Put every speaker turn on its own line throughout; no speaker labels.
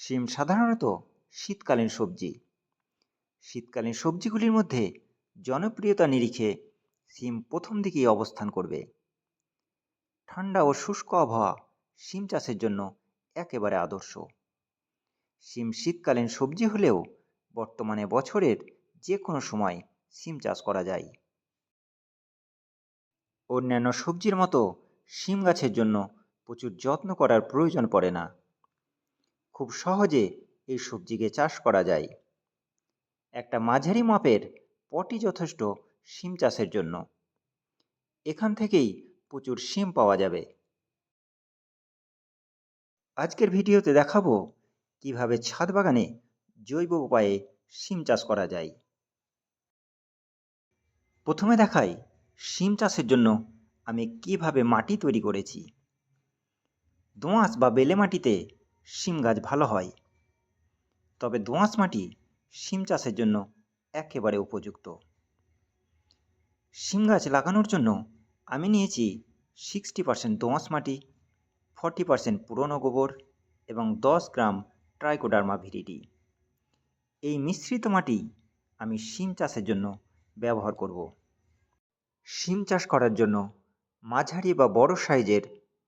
শিম সাধারণত শীতকালীন সবজি। শীতকালীন সবজিগুলির মধ্যে জনপ্রিয়তা নিরিখে শিম প্রথম দিকেই অবস্থান করবে। ঠান্ডা ও শুষ্ক আবহাওয়া শিম চাষের জন্য একেবারে আদর্শ। শিম শীতকালীন সবজি হলেও বর্তমানে বছরের যে কোনো সময় শিম চাষ করা যায়। অন্যান্য সবজির মতো শিম গাছের জন্য প্রচুর যত্ন করার প্রয়োজন পড়ে না। খুব সহজে এই সবজিকে চাষ করা যায়। একটা মাঝারি মাপের পটি যথেষ্ট শিম চাষের জন্য। এখান থেকেই প্রচুর শিম পাওয়া যাবে। আজকের ভিডিওতে দেখাবো কীভাবে ছাদ বাগানে জৈব উপায়ে শিম চাষ করা যায়। প্রথমে দেখাই শিম চাষের জন্য আমি কীভাবে মাটি তৈরি করেছি। দোঁয়াশ বা বেলে মাটিতে শিম গাছ ভালো হয়। তবে দোঁয়াশ মাটি শিম চাষের জন্য একেবারে উপযুক্ত। শিম গাছ লাগানোর জন্য আমি নিয়েছি সিক্সটি পার্সেন্ট দোঁয়াশ মাটি ফর্টি পার্সেন্ট পুরনো গোবর এবং দশ গ্রাম ট্রাইকোডার্মা ভিরিডি এই মিশ্রিত মাটি আমি শিম চাষের জন্য ব্যবহার করব। শিম চাষ করার জন্য মাঝারি বা বড় সাইজের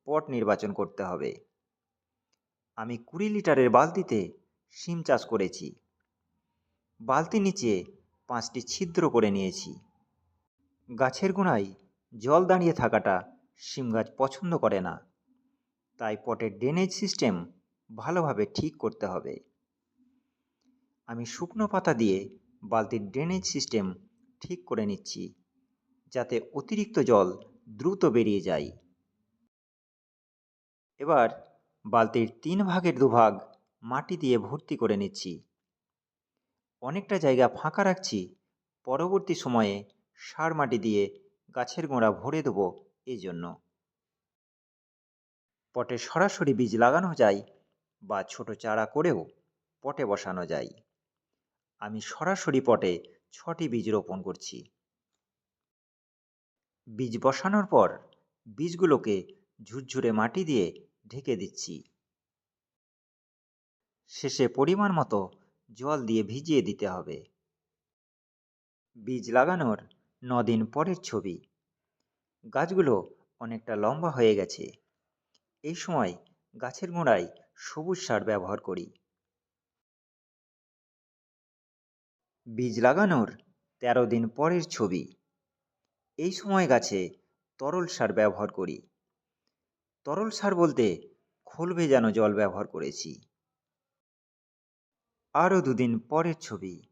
পট নির্বাচন করতে হবে। আমি কুড়ি লিটারের বালতিতে শিম চাষ করেছি। বালতি নিচে পাঁচটি ছিদ্র করে নিয়েছি। গাছের গোড়ায় জল দাঁড়িয়ে থাকাটা শিম গাছ পছন্দ করে না। তাই পটের ড্রেনেজ সিস্টেম ভালোভাবে ঠিক করতে হবে। আমি শুকনো পাতা দিয়ে বালতির ড্রেনেজ সিস্টেম ঠিক করে নিচ্ছি, যাতে অতিরিক্ত জল দ্রুত বেরিয়ে যায়। এবার বালতির তিন ভাগের দুভাগ মাটি দিয়ে ভর্তি করে নিচ্ছি। অনেকটা জায়গা ফাঁকা রাখছি। পরবর্তী সময়ে সার মাটি দিয়ে গাছের গোড়া ভরে দেবো এই জন্য পটে সরাসরি বীজ লাগানো যায় বা ছোট চারা করেও পটে বসানো যায়। আমি সরাসরি পটে ছটি বীজ রোপণ করছি। বীজ বসানোর পর বীজগুলোকে ঝুরঝুরে মাটি দিয়ে ঢেকে দিচ্ছি। শেষে পরিমাণ মতো জল দিয়ে ভিজিয়ে দিতে হবে। বীজ লাগানোর দিন পরের ছবি। গাছগুলো অনেকটা লম্বা হয়ে গেছে। এই সময় গাছের গোড়ায় সবুজ সার ব্যবহার করি। বীজ লাগানোর তেরো দিন পরের ছবি। এই সময় গাছে তরল সার ব্যবহার করি। তরল সার বলতে খোল ভেজানো জল ব্যবহার করেছি। আরও দুদিন পরের ছবি।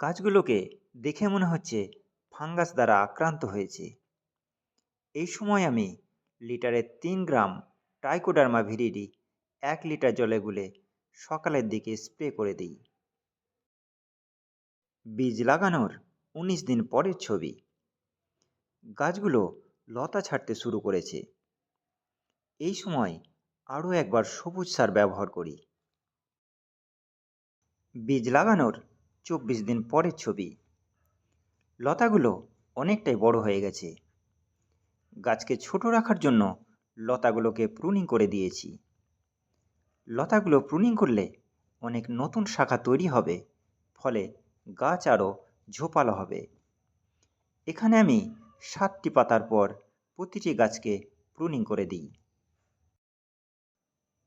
গাছগুলোকে দেখে মনে হচ্ছে ফাঙ্গাস দ্বারা আক্রান্ত হয়েছে। এই সময় আমি লিটারে তিন গ্রাম টাইকোডার্মা ভিরিডি এক লিটার জলে গুলে সকালের দিকে স্প্রে করে দিই। বীজ লাগানোর উনিশ দিন পরের ছবি। গাছগুলো লতা ছাড়তে শুরু করেছে। এই সময় আরও একবার সবুজ সার ব্যবহার করি। বীজ লাগানোর চব্বিশ দিন পরের ছবি। লতাগুলো অনেকটাই বড় হয়ে গেছে। গাছকে ছোট রাখার জন্য লতাগুলোকে প্রুনিং করে দিয়েছি। লতাগুলো প্রুনিং করলে অনেক নতুন শাখা তৈরি হবে, ফলে গাছ আরও ঝোপালো হবে। এখানে আমি সাতটি পাতার পর প্রতিটি গাছকে প্রুনিং করে দিই।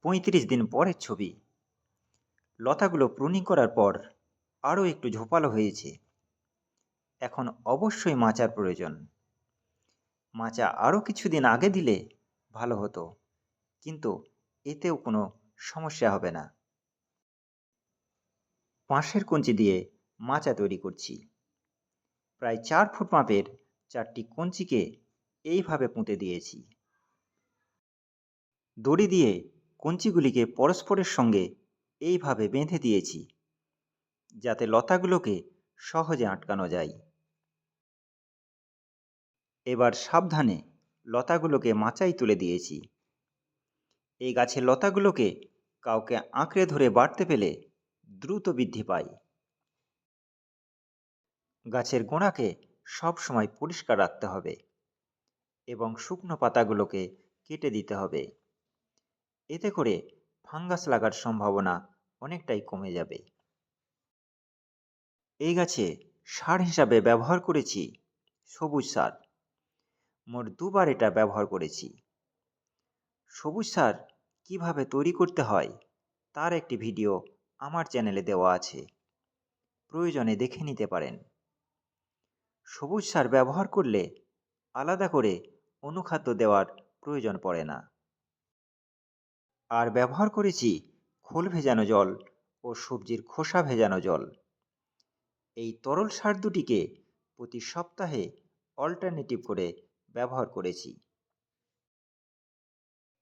পঁয়ত্রিশ দিন পরের ছবি। লতাগুলো প্রুনিং করার পর আরও একটু ঝোপালো হয়েছে। এখন অবশ্যই মাচার প্রয়োজন। মাচা আরও কিছুদিন আগে দিলে ভালো হতো, কিন্তু এতেও কোনো সমস্যা হবে না। বাঁশের কঞ্চি দিয়ে মাচা তৈরি করছি। প্রায় চার ফুট মাপের চারটি কঞ্চিকে এইভাবে পুঁতে দিয়েছি। দড়ি দিয়ে কঞ্চিগুলিকে পরস্পরের সঙ্গে এইভাবে বেঁধে দিয়েছি, যাতে লতাগুলোকে সহজে আটকানো যায়। এবার সাবধানে লতাগুলোকে মাচাই তুলে দিয়েছি। এই গাছের লতাগুলোকে কাউকে আঁকড়ে ধরে বাড়তে পেলে দ্রুত বৃদ্ধি পায় গাছের গোড়াকে সবসময় পরিষ্কার রাখতে হবে এবং শুকনো পাতাগুলোকে কেটে দিতে হবে। এতে করে ফাঙ্গাস লাগার সম্ভাবনা অনেকটাই কমে যাবে। এই গাছে সার হিসাবে ব্যবহার করেছি সবুজ সার। মোট দুবার এটা ব্যবহার করেছি। সবুজ সার কীভাবে তৈরি করতে হয় তার একটি ভিডিও আমার চ্যানেলে দেওয়া আছে। প্রয়োজনে দেখে নিতে পারেন। সবুজ সার ব্যবহার করলে আলাদা করে অনুখাদ্য দেওয়ার প্রয়োজন পড়ে না। আর ব্যবহার করেছি খোল ভেজানো জল ও সবজির খোসা ভেজানো জল। এই তরল সার দুটিকে প্রতি সপ্তাহে অল্টারনেটিভ করে ব্যবহার করেছি।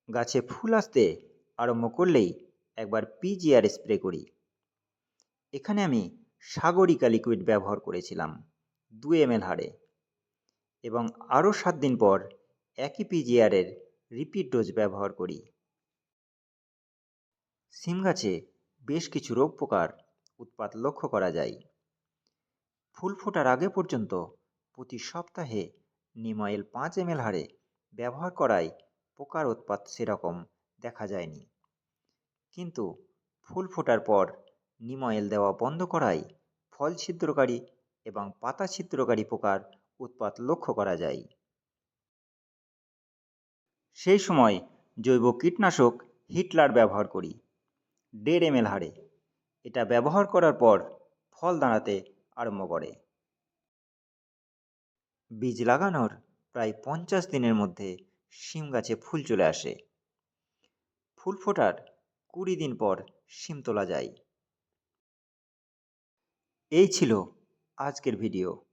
গাছে ফুল আসতে আরম্ভ করলেই একবার পিজিআর স্প্রে করি। এখানে আমি সাগরিকা লিকুইড ব্যবহার করেছিলাম দু এম হারে এবং আরও সাত দিন পর একই পিজিআরের রিপিট ডোজ ব্যবহার করি। সিম গাছে বেশ কিছু রোগ পোকার উৎপাত লক্ষ্য করা যায়। ফুল ফোটার আগে পর্যন্ত প্রতি সপ্তাহে নিম পাঁচ এম হারে ব্যবহার করায় পোকার উৎপাত সেরকম দেখা যায়নি। কিন্তু ফুল ফোটার পর নিম অয়েল দেওয়া বন্ধ করায় ফল ছিদ্রকারী এবং পাতা ছিদ্রকারী পোকার উৎপাত লক্ষ্য করা যায়। সেই সময় জৈব কীটনাশক হিটলার ব্যবহার করি। দেড় এম হারে। এটা ব্যবহার করার পর ফল দাঁড়াতে আরম্ভ করে। বীজ লাগানোর প্রায় পঞ্চাশ দিনের মধ্যে শিম গাছে ফুল চলে আসে। ফুল ফোটার কুড়ি দিন পর শিম তোলা যায়। এই ছিল আজকের ভিডিও।